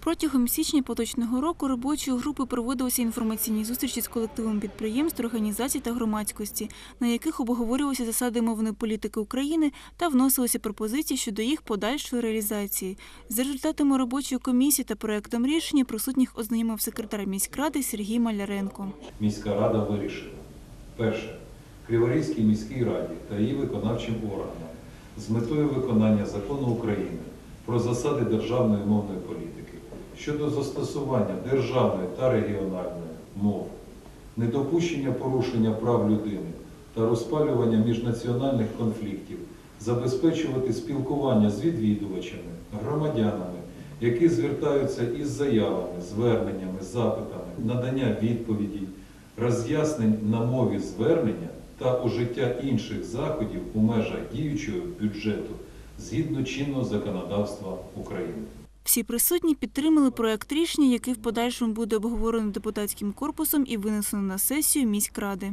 Протягом січня поточного року робочою групою проводилися інформаційні зустрічі з колективом підприємств, організацій та громадськості, на яких обговорювалися засади мовної політики України та вносилися пропозиції щодо їх подальшої реалізації. З результатами робочої комісії та проектом рішення присутніх ознайомив секретар міськради Сергій Маляренко. міська рада вирішила. Перше. Криворізькій міській раді та її виконавчим органам з метою виконання закону України про засади державної мовної політики щодо застосування державної та регіональної мов, недопущення порушення прав людини та розпалювання міжнаціональних конфліктів, забезпечувати спілкування з відвідувачами, громадянами, які звертаються із заявами, зверненнями, запитами, надання відповідей, роз'яснень на мові звернення та ужиття інших заходів у межах діючого бюджету згідно чинного законодавства України. Всі присутні підтримали проект рішення, який в подальшому буде обговорено депутатським корпусом і винесено на сесію міськради.